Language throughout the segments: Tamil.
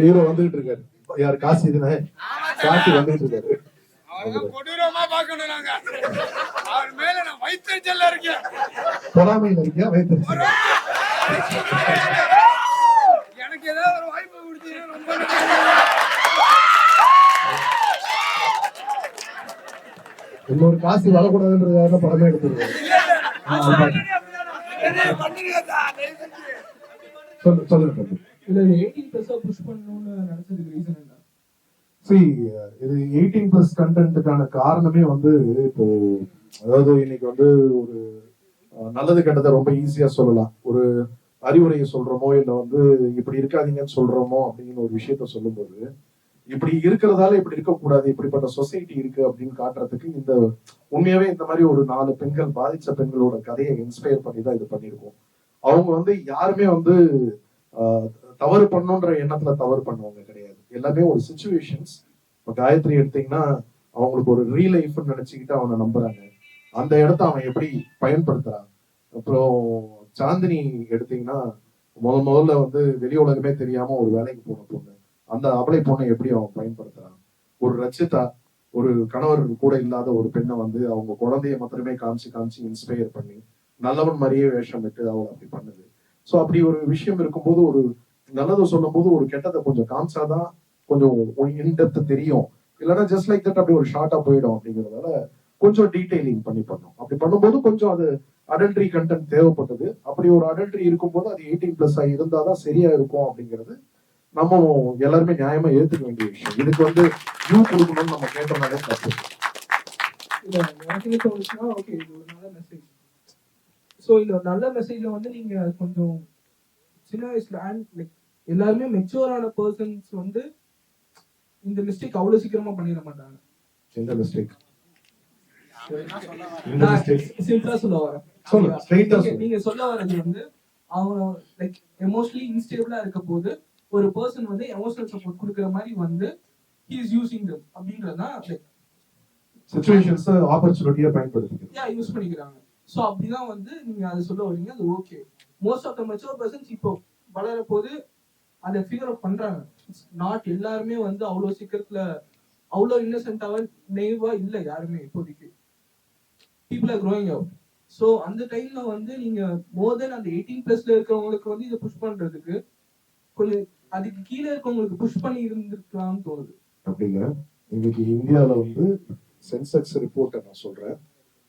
ஹீரோ வந்துகிட்டு இருக்காரு. யார் காசி இதுனே காசி வந்துகிட்டு இருக்காரு. கொடூரமா பார்க்கணும் நாங்க. அவர் மேல நான் வைத்தறிச்சல்ல இருக்கேன். பொறாமையில் இருக்கியா வைத்து எனக்கு ஏதாவது ஒரு வாய்ப்பு கொடுத்தீங்கன்னா ரொம்ப. இன்னொரு காசி வரக்கூடாதுன்றதுக்காக படமே. சொல்லு சொல்லுங்க இது எயிட்டீன் இது பிளஸ் கண்டென்ட்டுக்கான காரணமே வந்து இப்போ அதாவது இன்னைக்கு வந்து ஒரு நல்லது கெட்டதை ரொம்ப ஈஸியா சொல்லலாம். ஒரு அறிவுரையை சொல்றோமோ இல்ல வந்து இப்படி இருக்காதீங்கன்னு சொல்றோமோ அப்படிங்கிற ஒரு விஷயத்த சொல்லும்போது இப்படி இருக்கிறதால இப்படி இருக்கக்கூடாது இப்படிப்பட்ட சொசைட்டி இருக்கு அப்படின்னு காட்டுறதுக்கு இந்த உண்மையாவே இந்த மாதிரி ஒரு நாலு பெண்கள் பாதிச்ச பெண்களோட கதையை இன்ஸ்பயர் பண்ணி தான் இது பண்ணியிருக்கோம். அவங்க வந்து யாருமே வந்து ஆஹ், தவறு பண்ணுன்ற எண்ணத்துல தவறு பண்ணுவாங்க கிடையாது. எல்லாமே ஒரு சுச்சுவேஷன்ஸ் இப்போ காயத்ரி எடுத்தீங்கன்னா அவங்களுக்கு ஒரு ரீ லைஃப்னு நினைச்சுக்கிட்டு அவனை நம்புறாங்க. அந்த இடத்த அவன் எப்படி பயன்படுத்துறான்? அப்புறம் சாந்தினி எடுத்தீங்கன்னா முதல் முதல்ல வந்து வெளி உலகமே தெரியாம ஒரு வேலைக்கு போன பொண்ணு. அந்த அவளை பொண்ணை எப்படி அவன் பயன்படுத்துறான்? ஒரு ரச்சிதா ஒரு கணவர் கூட இல்லாத ஒரு பெண்ணை வந்து அவங்க குழந்தைய மாத்திரமே காமிச்சு காமிச்சு இன்ஸ்பயர் பண்ணி நல்லவன் மாதிரியே வேஷம் விட்டு அவள் அப்படி பண்ணுது. சோ அப்படி ஒரு விஷயம் இருக்கும்போது ஒரு நல்லதை சொல்லும்போது ஒரு கெட்டதை கொஞ்சம் காமிச்சாதான் கொஞ்சம் இன்டெப்த் தெரியும். இல்லைன்னா ஜஸ்ட் லைக் தட் அப்படி ஒரு ஷார்ட்டா போயிடும் அப்படிங்கிறதால கொஞ்சம் டீடைலிங் பண்ணி பண்ணோம் அப்படி பண்ணும்போது கொஞ்சம் அது அடல்ட்ரி கண்டென்ட் தேவைப்பட்டது. அப்படி ஒரு அடல்ட்ரி இருக்கும்போது அது எயிட்டீன் பிளஸ் ஆகி இருந்தாதான் சரியா இருக்கும் அப்படிங்கிறது நம்ம எல்லாருமே நியாயமா ஏத்துக்க வேண்டிய விஷயம். இதுக்கு வந்து வியூ கொடுக்கணும்னு நம்ம கேட்டோம்னாலே தப்பு. இல்ல எனக்கு ஓகே இது ஒரு நல்ல மெசேஜ் ஸோ இந்த நல்ல மெசேஜ்ல வந்து நீங்க கொஞ்சம் சின்ன வயசுல அண்ட் லைக் எல்லாருமே மெச்சூரான பர்சன்ஸ் வந்து இந்த மிஸ்டேக் அவ்வளவு சீக்கிரமா பண்ணிட மாட்டாங்க. எந்த மிஸ்டேக் இந்த மிஸ்டேக் சிம்பிளா சொல்ல வரேன். நீங்க- சொல்லு. வர்றது வந்து அவங்க லைக் எமோஷனலி இன்ஸ்டேபிளா இருக்க போது ஒரு பர்சன் வந்து எமோஷனல் சப்போர்ட் கொடுக்குற மாதிரி வந்து ஹி இஸ் யூசிங் தம் அப்படின்றதுதான் லைக் சுச்சுவேஷன்ஸ் ஆப்பர்ச்சுனிட்டியா பயன்படுத்திக்கணும். யா யூஸ் பண்ணிக்கிறாங்க. சோ அப்படிதான் வந்து நீங்க அதை சொல்ல வரீங்க அது okay most of the mature persons இப்போ வளர போது அதை ஃபிகர் அவுட் பண்றாங்க. நாட் எல்லாருமே வந்து அவ்வளோ சீக்கிரத்துல அவ்வளோ இன்னசென்டாவா நெய்வா இல்லை யாருமே இப்போதைக்கு. People are growing out so அந்த டைம்ல வந்து நீங்க மோர் தென் அந்த எயிட்டீன் பிளஸ்ல இருக்கிறவங்களுக்கு வந்து இதை புஷ் பண்றதுக்கு கொஞ்சம் அதுக்கு கீழே இருக்கவங்களுக்கு புஷ் பண்ணி இருந்திருக்கலாம்னு தோணுது. அப்படிங்க. இன்னைக்கு இந்தியால வந்து சென்செக்ஸ் ரிப்போர்ட்டை நான் சொல்றேன்.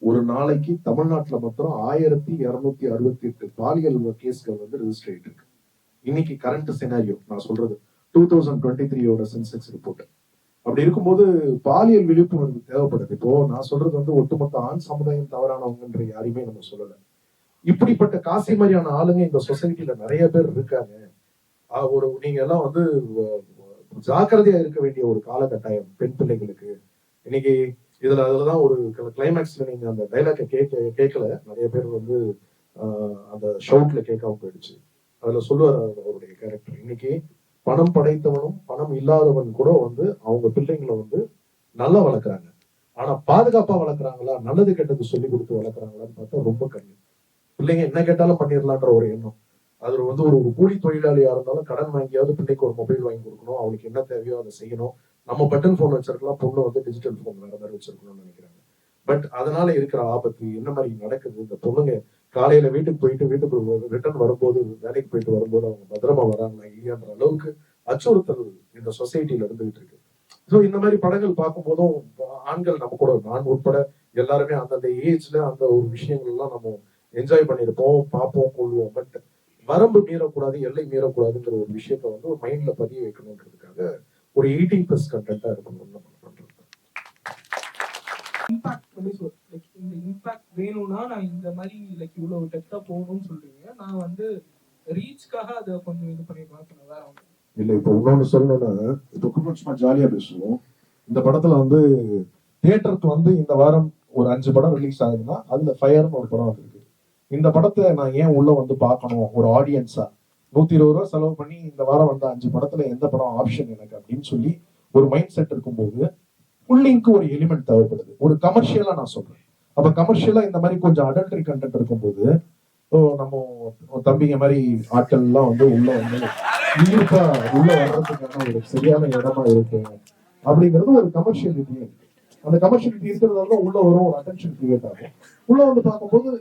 ஒரு நாளைக்கு தமிழ்நாட்டில் மாத்திரம் ஆயிரத்தி இரநூத்தி அறுபத்தி எட்டு பாலியல் கேஸ்கள் வந்து ரெஜிஸ்டர் ஆயிட்டு இருக்கு. இன்னைக்கு கரண்ட் சினாரியோ நான் சொல்றது. டூ தௌசண்ட் டுவெண்ட்டி த்ரீயோட சென்செக்ஸ் ரிப்போர்ட் அப்படி இருக்கும்போது பாலியல் விழிப்புணர்வு தேவைப்படுது. இப்போ நான் சொல்றது வந்து ஒட்டுமொத்த ஆண் சமுதாயம் தவறானவங்கன்ற யாரையுமே நம்ம சொல்லல. இப்படிப்பட்ட காசி மாதிரியான ஆளுங்க இந்த சொசைட்டில நிறைய பேர் இருக்காங்க. ஒரு நீங்க எல்லாம் வந்து ஜாக்கிரதையா இருக்க வேண்டிய ஒரு காலகட்டாயம் பெண் பிள்ளைகளுக்கு. இன்னைக்கு இதுல அதுலதான் ஒரு கிளைமேக்ஸ்ல நீங்க அந்த டைலாக்கை கேட்க கேட்கல. நிறைய பேர் வந்து ஆஹ், அந்த ஷவுட்ல கேட்காம போயிடுச்சு. அதுல சொல்லுவார் அவருடைய கேரக்டர் இன்னைக்கு பணம் படைத்தவனும் பணம் இல்லாதவன் கூட வந்து அவங்க பிள்ளைங்களை வந்து நல்லா வளர்க்குறாங்க. ஆனா பாதுகாப்பா வளர்க்குறாங்களா நல்லது கெட்டது சொல்லி கொடுத்து வளர்க்குறாங்களான்னு பார்த்தா ரொம்ப கடினம். பிள்ளைங்க என்ன கேட்டாலும் பண்ணிடலான்ற ஒரு எண்ணம். அது வந்து ஒரு ஒரு கூலி தொழிலாளியா இருந்தாலும் கடன் வாங்கியாவது பிள்ளைக்கு ஒரு மொபைல் வாங்கி கொடுக்கணும். அவனுக்கு என்ன தேவையோ அதை செய்யணும். நம்ம பட்டன் போன் வச்சிருக்கலாம் பொண்ணு வந்து டிஜிட்டல் போன் வேற மாதிரி வச்சிருக்கணும்னு நினைக்கிறாங்க. பட் அதனால இருக்கிற ஆபத்து என்ன மாதிரி நடக்குது இந்த பொண்ணுங்க காலையில வீட்டுக்கு போயிட்டு வீட்டுக்கு ரிட்டர்ன் வரும்போது வேலைக்கு போயிட்டு வரும்போது அவங்க பத்திரமா வராங்களா இல்லையான்ற அளவுக்கு அச்சுறுத்தல் இந்த சொசைட்டில இருந்துகிட்டு இருக்கு. ஸோ இந்த மாதிரி படங்கள் பார்க்கும்போதும் ஆண்கள் நம்ம கூட நான் உட்பட எல்லாருமே அந்தந்த ஏஜ்ல அந்த ஒரு விஷயங்கள் எல்லாம் நம்ம என்ஜாய் பண்ணியிருப்போம் பார்ப்போம் கொள்வோம். பட் வரம்பு மீறக்கூடாது எல்லை மீறக்கூடாதுங்கிற ஒரு விஷயத்த வந்து ஒரு மைண்ட்ல பதிய வைக்கணுன்றதுக்காக ஒரு எயிட்டீன் பிளஸ் கண்டென்ட்டா இருக்கணும் நம்ம இம்பாக்ட் வந்து சொல் லைக் இந்த இம்பாக்ட் வேணும்னா நான் இந்த மாதிரி லைக் இவ்வளோ டெப்த்தாக போகணும்னு சொல்றீங்க. நான் வந்து ரீச்க்காக அதை கொஞ்சம் இது பண்ணி பார்க்கணும் வேற ஒன்று இல்ல. இப்ப இன்னொன்னு சொல்லணும்னா இப்ப கொஞ்சம் ஜாலியா பேசுவோம். இந்த படத்துல வந்து தியேட்டருக்கு வந்து இந்த வாரம் ஒரு அஞ்சு படம் ரிலீஸ் ஆகுதுன்னா அதுல ஃபயர்னு ஒரு படம் வந்திருக்கு. இந்த படத்தை நான் ஏன் உள்ள வந்து பார்க்கணும்? ஒரு ஆடியன்ஸா நூத்தி இருபது ரூபா செலவு பண்ணி இந்த வாரம் வந்த அஞ்சு படத்துல எந்த படம் ஆப்ஷன் எனக்கு அப்படின்னு சொல்லி ஒரு மைண்ட் செட் இருக்கும்போது புல்லிங்க்கு ஒரு எலிமெண்ட் தேவைப்படுது. ஒரு கமர்ஷியலா நான் சொல்றேன். அப்ப கமர்ஷியலா இந்த மாதிரி கொஞ்சம் அடல்ட்ரி கண்டென்ட் இருக்கும்போது நம்ம உன் தம்பிங்க மாதிரி ஆட்கள் எல்லாம் வந்து உள்ள வந்து ஈர்ப்பா உள்ள வர்றதுக்கான ஒரு சரியான இடமா இருக்கு. அப்படிங்கிறது ஒரு கமர்ஷியலிட்டி அந்த கமர்ஷியலிட்டி இருக்கிறதால தான் உள்ள வரும் ஒரு அட்டென்ஷன் கிரியேட் ஆகும். உள்ள வந்து பார்க்கும்போது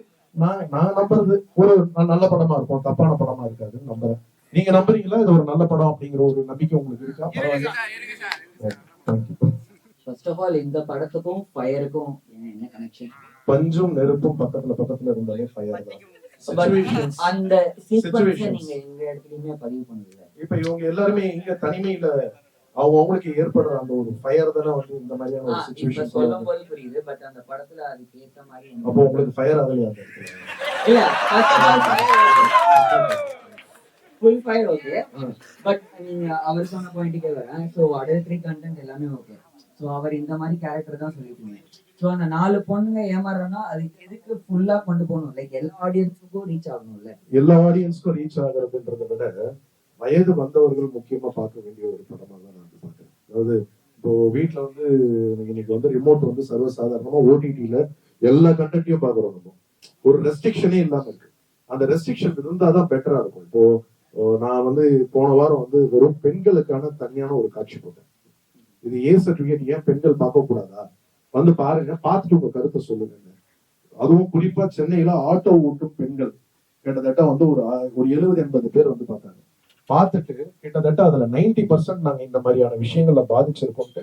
நான் நான் நம்புறது ஒரு நல்ல படமா இருக்கும் தப்பான படமா இருக்காதுன்னு நம்புறேன். நீங்க நம்புறீங்களா? இது ஒரு நல்ல படம் அப்படிங்கிற ஒரு நம்பிக்கை உங்களுக்கு இருக்கா? பரவாயில்ல. ஃபர்ஸ்ட் ஆஃப் ஆல் இந்த படத்துக்கும் ஃபயருக்கும் என்ன கனெக்ஷன் பஞ்சும் நெருப்பும் பக்கத்துல பக்கத்துல இருந்தாலே ஃபயர் தான். அந்த சீக்வன்ஸை. நீங்க எங்க இடத்துலயுமே பதிவு பண்ணல இப்ப இவங்க எல்லாருமே இங்க தனிமையில அவங்க அவங்களுக்கு ஏற்படுற அந்த ஒரு ஃபயர் தானே வந்து இந்த மாதிரியான ஒரு சுச்சுவேஷன் சொல்லும் போது புரியுது பட் அந்த படத்துல அதுக்கு ஏத்த மாதிரி அப்போ உங்களுக்கு ஃபயர் ஆகலையா? இல்ல ஃபுல் ஃபயர் ஓகே. பட் நீங்க அவர் சொன்ன பாயிண்ட்டுக்கே வரேன் ஸோ அடல்ட்ரி கண்டென்ட் எல்லாமே ஓகே ஸோ அவர் இந்த மாதிரி கேரக்டர் தான் சொல்லியிருக்கீங்க. ஸோ அந்த நாலு பொண்ணுங்க ஏமாறுறோம்னா அதுக்கு எதுக்கு ஃபுல்லா கொண்டு போகணும்? லைக் எல்லா ஆடியன்ஸுக்கும் ரீச் ஆகணும்ல. எல்லா ஆடியன்ஸ்க்கும் ரீச் ஆகுறதுன்றதை விட வயது வந்தவர்கள் முக்கியமா பார்க்க வேண்டிய ஒரு படமா தான் நான் வந்து அதாவது இப்போ வீட்ல வந்து இன்னைக்கு வந்து ரிமோட் வந்து சர்வசாதாரணமா ஓடிடியில எல்லா கண்டென்ட்டையும் பாக்குறோம் நம்ம. ஒரு ரெஸ்ட்ரிக்ஷனே இல்லாம இருக்கு. அந்த ரெஸ்ட்ரிக்ஷன் இருந்தாதான் பெட்டரா இருக்கும். இப்போ நான் வந்து போன வாரம் வந்து வெறும் பெண்களுக்கான தனியான ஒரு காட்சி போட்டேன். இது ஏ சர்டிபிகேட் ஏன் பெண்கள் பார்க்க கூடாதா வந்து பாருங்க பார்த்துட்டு உங்க கருத்தை சொல்லுங்க அதுவும் குறிப்பா சென்னையில ஆட்டோ ஓட்டும் பெண்கள். கிட்டத்தட்ட வந்து ஒரு ஒரு எழுபது எண்பது பேர் வந்து பார்த்தாங்க. பார்த்துட்டு கிட்டத்தட்ட அதுல 90% பர்சன்ட் நாங்க இந்த மாதிரியான விஷயங்கள்ல பாதிச்சிருக்கோம்ட்டு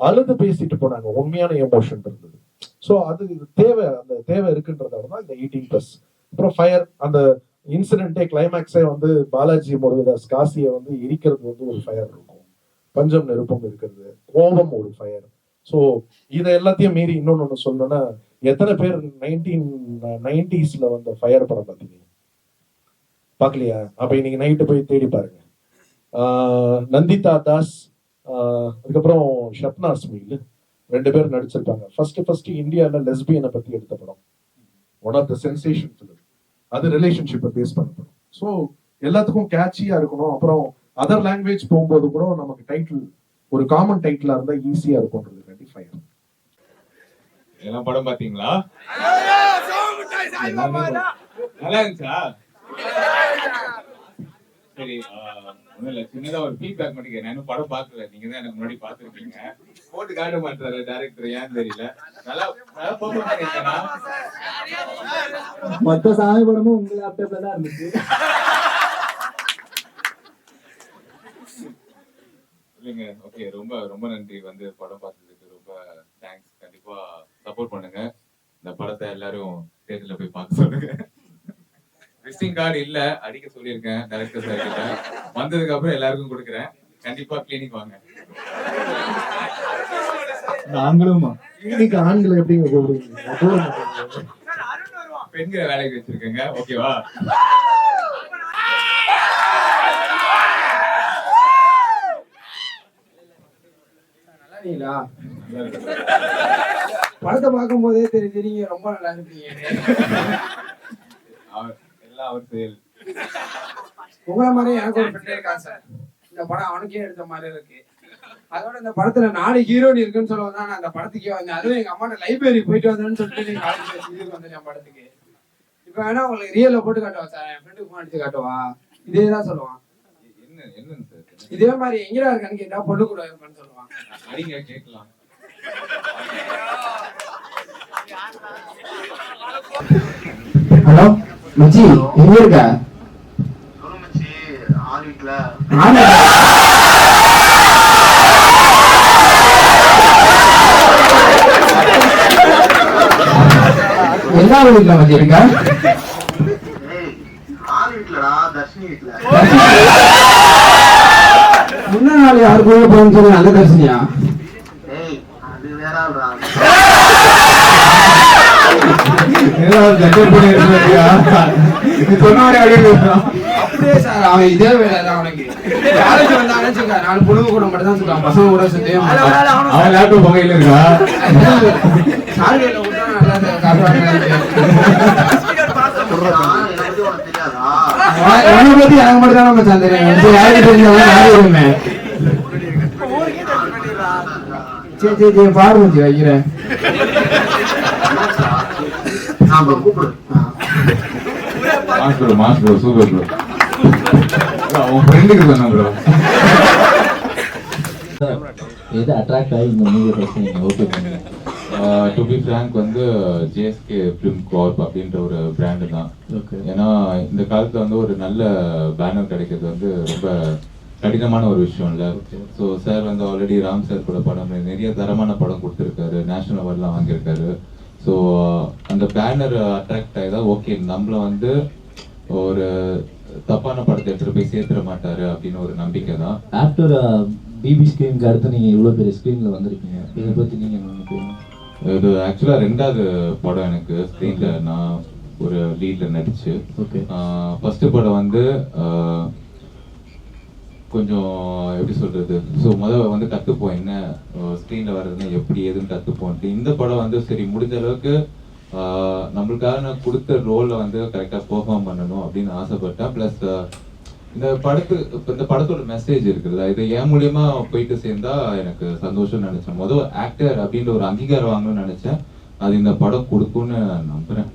அழுது பேசிட்டு போனாங்க. உண்மையான எமோஷன் இருந்தது. சோ அது தேவை அந்த தேவை இருக்குன்றதால தான் இந்த எயிட்டீன் பிளஸ் அப்புறம் ஃபயர் அந்த இன்சிடென்ட்டே கிளைமேக்ஸே வந்து பாலாஜி முருகதாஸ் காசியை வந்து எரிக்கிறது வந்து ஒரு ஃபயர் இருக்கும். பஞ்சம் நெருப்பம் இருக்கிறது. கோபம் ஒரு ஃபயர் சோ இதை எல்லாத்தையும் மீறி இன்னொன்னு ஒண்ணு சொல்லணும்னா எத்தனை பேர் நைன்டீன் நைன்டிஸ்ல வந்த ஃபயர் படம் பார்த்தீங்க பார்க்கலையா அப்ப இன்னைக்கு நைட்டு போய் தேடி பாருங்க. ஆஹ் நந்திதா தாஸ் ஆஹ் அதுக்கப்புறம் ஷப்னா மீல் ரெண்டு பேர் நடிச்சிருக்காங்க ஃபர்ஸ்ட் ஃபர்ஸ்ட் இந்தியாவில் லெஸ்பியனை பத்தி எடுத்த படம். One of the sensation film அது ரிலேஷன்ஷிப்பை பேஸ் பண்ண படம். ஸோ எல்லாத்துக்கும் கேட்சியா இருக்கணும். அப்புறம் அதர் லாங்குவேஜ் போகும்போது கூட நமக்கு டைட்டில் ஒரு காமன் டைட்டிலா இருந்தா ஈஸியா இருக்கும்ன்றதுக்காண்டி ஃபயர் எல்லாம் படம் பாத்தீங்களா. நல்லா இருந்துச்சா? சரி இல்ல சின்னதா ஒரு ஃபீட்பேக் மட்டும் கேட்டேன். நான் இன்னும் படம் பார்க்கல. நீங்க தான் எனக்கு முன்னாடி பார்த்திருக்கீங்க. போட்டு காட்ட மாட்டாரு டைரக்டர் ஏன்னு தெரியல. நல்லா நல்லா பெர்ஃபார்ம் பண்ணிருக்கேனா மொத்த சாமி படமும் உங்க லேப்டாப்ல தான் இருந்துச்சு. இல்லைங்க. ஓகே ரொம்ப ரொம்ப நன்றி. வந்து படம் பார்த்ததுக்கு ரொம்ப தேங்க்ஸ் கண்டிப்பா சப்போர்ட் பண்ணுங்க. இந்த படத்தை எல்லாரும் தேட்டர்ல போய் பார்க்க சொல்லுங்க. விசிட்டிங் கார்டு இல்ல அடிக்க சொல்லியிருக்கேன் டைரக்டர் சார் கிட்ட. வந்ததுக்கு அப்புறம் எல்லாருக்கும் கொடுக்குறேன். கண்டிப்பா கிளினிக் வாங்க. நாங்களும்? இன்னைக்கு ஆண்களை எப்படிங்க கூப்பிடுவீங்க. பெண்களை வேலைக்கு வச்சிருக்கேங்க. ஓகேவா இருக்கீங்களா படத்தை பார்க்கும் போதே தெரிஞ்சு நீங்க ரொம்ப நல்லா அவர் எல்லாம் அவர் செயல். உங்களை மாதிரி எனக்கு ஒரு ஃப்ரெண்ட் இருக்கான் சார். இந்த படம் அவனுக்கே எடுத்த மாதிரி இருக்கு. அதோட இந்த படத்துல நாலு ஹீரோயின் இருக்குன்னு சொல்ல நான் அந்த படத்துக்கே வந்தேன். அதுவும் எங்க அம்மாட்ட லைப்ரரி போயிட்டு வந்தேன்னு சொல்லிட்டு நீங்க காலேஜ் இதுக்கு வந்தேன் என் படத்துக்கு. இப்ப வேணா உங்களுக்கு ரியல்ல போட்டு காட்டுவா சார்? என் ஃப்ரெண்டுக்கு ஃபோன் அடிச்சு காட்டுவா? இதே தான் சொல்லுவான். என்ன என்னன்னு இதே மாதிரி எங்கடா இருக்கான்னு கேட்டா பொண்ணு கூட இருப்பான்னு சொல்லுவான் அடிங்க கேட்கலாம். ஹலோ மச்சி எங்க இருக்க? ஆடிட்ல எல்லா வீட்டுல மச்சி இருக்க? ஏய் ஆடிட்லடா தர்ஷினி வீட்ல. முன்ன நாள் யாரு கூட போகணும்னு சொல்லி அந்த தர்ஷினியா இதே வேலை தான் அவனுக்கு. காலேஜ் வந்தாங்கன்னு வச்சுக்க நாலு பொண்ணுங்க கூட மட்டும் தான் பசங்க கூட மாட்டான். அவன் லேப்டாப் பகையில இருக்கா? சார்கையில விட்டா நல்லா தான் காட்டுவாங்க நான் என்னை பத்தி உனக்கு தெரியாதா உன்னை பத்தி எனக்கு மட்டும் தான் தெரியும். சரி, யாருக்கு தெரிஞ்சவங்க யாரும் சரி சரி சரி பாரு மச்சி வைக்கிறேன். அப்புறம் கூப்பிடு. Mass bro mass bro super bro உன் ஃப்ரெண்டுக்கு சொன்னேன் ப்ரோ எது அட்ராக்ட் ஆகி இந்த மூவி ஃபர்ஸ்ட் நீங்க ஓகே பண்ணீங்க. டு பி ஃப்ராங்க் வந்து ஜேஎஸ்கே ஃபிலிம் கார்ப் அப்படின்ற ஒரு பிராண்டு தான். ஏன்னா இந்த காலத்துல வந்து ஒரு நல்ல பேனர் கிடைக்கிறது வந்து ரொம்ப கடினமான ஒரு விஷயம் இல்ல. ஸோ சார் வந்து ஆல்ரெடி ராம் சார் கூட படம் நிறைய தரமான படம் கொடுத்துருக்காரு. நேஷனல் அவார்ட்லாம் வாங்கியிருக்காரு. ஸோ அந்த பேனர் அட்ராக்ட் ஆகிதா ஓகே நம்மள வந்து ஒரு தப்பான படத்தை எடுத்துட்டு போய் சேர்த்துட மாட்டாரு அப்படின்னு ஒரு நம்பிக்கை தான். ஆஃப்டர் பிபி ஸ்க்ரீனுக்கு அடுத்து நீங்க இவ்வளவு பெரிய ஸ்க்ரீன்ல வந்திருக்கீங்க. இதை பத்தி நீங்க என்ன நினைக்கிறீங்க? இது ஆக்சுவலா ரெண்டாவது படம் எனக்கு. ஸ்க்ரீன்ல நான் ஒரு லீட்ல நடிச்சு. ஃபர்ஸ்ட் படம் வந்து கொஞ்சம் எப்படி சொல்றது? ஸோ முதல்ல வந்து கத்துப்போம் என்ன ஸ்க்ரீன்ல வர்றதுன்னா எப்படி எதுன்னு கத்துப்போம் இந்த படம் வந்து சரி முடிஞ்ச அளவுக்கு ஆஹ், நம்மளுக்காக நான் கொடுத்த ரோல்ல வந்து கரெக்டா பெர்ஃபார்ம் பண்ணணும் அப்படின்னு ஆசைப்பட்டேன் ப்ளஸ் இந்த படத்து இந்த படத்தோட மெசேஜ் இருக்குல்ல இது என் மூலியமா போயிட்டு சேர்ந்தா எனக்கு சந்தோஷம் நினைச்சேன். முதல் ஆக்டர் அப்படின்ற ஒரு அங்கீகாரம் வாங்கணும்னு நினைச்சேன். அது இந்த படம் கொடுக்கும்னு நான் நம்புறேன்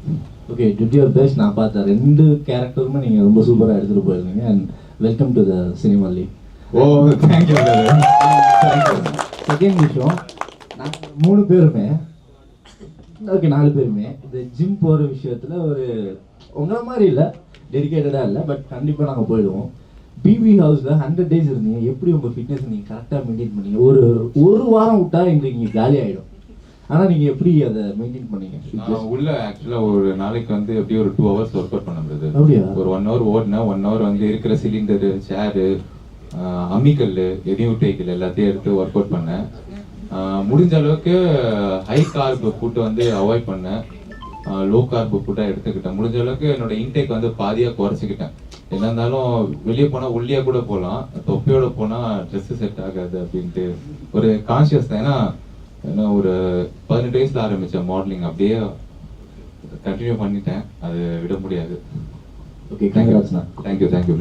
ஓகே டுடியோர் பேஸ் நான் பார்த்த ரெண்டு கேரக்டருமே நீங்க ரொம்ப சூப்பரா எடுத்துட்டு போயிருந்தீங்க. And welcome to the cinema league oh thank you second விஷயம் நாங்கள் மூணு பேருமே ஓகே நாலு பேருமே இந்த ஜிம் போகிற விஷயத்தில் ஒரு உங்களை மாதிரி இல்லை. டெடிக்கேட்டடாக இல்லை பட் கண்டிப்பாக நாங்கள் போயிடுவோம். பிபி ஹவுஸில் ஹண்ட்ரட் டேஸ் இருந்தீங்க எப்படி உங்கள் ஃபிட்னஸ் நீங்கள் கரெக்டாக மெயின்டைன் பண்ணீங்க? ஒரு ஒரு வாரம் விட்டா எங்களுக்கு இங்கே காலி ஆகிடும் ஆனால் நீங்கள் எப்படி அதை மெயின்டைன் பண்ணீங்க? உள்ள ஆக்சுவலா ஒரு நாளைக்கு வந்து எப்படியும் ஒரு டூ ஹவர்ஸ் ஒர்க் அவுட் பண்ண முடியாது அப்படியா? ஒரு ஒன் ஹவர் ஓடினேன் ஒன் ஹவர் வந்து இருக்கிற சிலிண்டரு சேரு அம்மிக்கல் எரியூட்டைக்கல் எல்லாத்தையும் எடுத்து ஒர்க் அவுட் பண்ணேன். முடிஞ்ச அளவுக்கு ஹை கார்ப் ஃபுட் வந்து அவாய்ட் பண்ணேன். லோ கார்ப் ஃபுட்டாக எடுத்துக்கிட்டேன். முடிஞ்ச அளவுக்கு என்னோட இன்டேக் வந்து பாதியாக குறைச்சிக்கிட்டேன். என்ன இருந்தாலும் வெளியே போனால் ஒல்லியாக கூட போகலாம் தொப்பையோட போனால் ட்ரெஸ்ஸு செட் ஆகாது அப்படின்ட்டு ஒரு கான்ஷியஸ் தான். ஏன்னா ஏன்னா ஒரு பதினெட்டு வயசுல ஆரம்பிச்சேன் மாடலிங் அப்படியே கண்டினியூ பண்ணிட்டேன். அது விட முடியாது. Okay கங்க்ராட்ஸ்ண்ணா thank you thank you